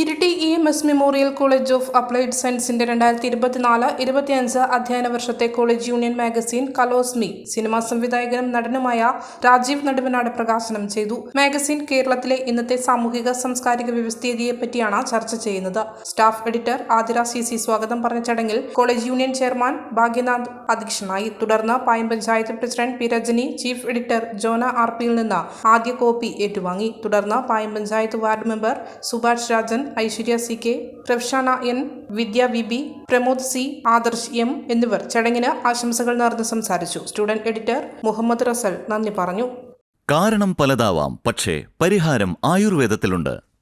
Iritty E M S memorial college of applied സയൻസിന്റെ രണ്ടായിരത്തി ഇരുപത്തിനാല് ഇരുപത്തിയഞ്ച് അധ്യയന വർഷത്തെ കോളേജ് യൂണിയൻ മാഗസിൻ കലോസ്മി സിനിമാ സംവിധായകനും നടനുമായ രാജീവ് നടുവനാട് പ്രകാശനം ചെയ്തു. മാഗസിൻ കേരളത്തിലെ ഇന്നത്തെ സാമൂഹിക സാംസ്കാരിക വ്യവസ്ഥിതിയെ പറ്റിയാണ് ചർച്ച ചെയ്യുന്നത്. Staff editor Athira C C സ്വാഗതം പറഞ്ഞ ചടങ്ങിൽ കോളേജ് യൂണിയൻ ചെയർമാൻ ഭാഗ്യനാഥ് അധ്യക്ഷനായി. തുടർന്ന് Payam panchayat president P Rajani chief editor Jona R പിയിൽ നിന്ന് ആദ്യ കോപ്പി ഏറ്റുവാങ്ങി. തുടർന്ന് Payam panchayat ward member Subhash Rajan Aishwarya C K പ്രഫ്ഷാന N Vidya V B Pramod C Adarsh M എന്നിവർ ചടങ്ങിന് ആശംസകൾ നേർന്ന് സംസാരിച്ചു. സ്റ്റുഡന്റ് എഡിറ്റർ മുഹമ്മദ് റസൽ നന്ദി പറഞ്ഞു. കാരണം പലതാവാം പക്ഷേ പരിഹാരം ആയുർവേദത്തിലുണ്ട്.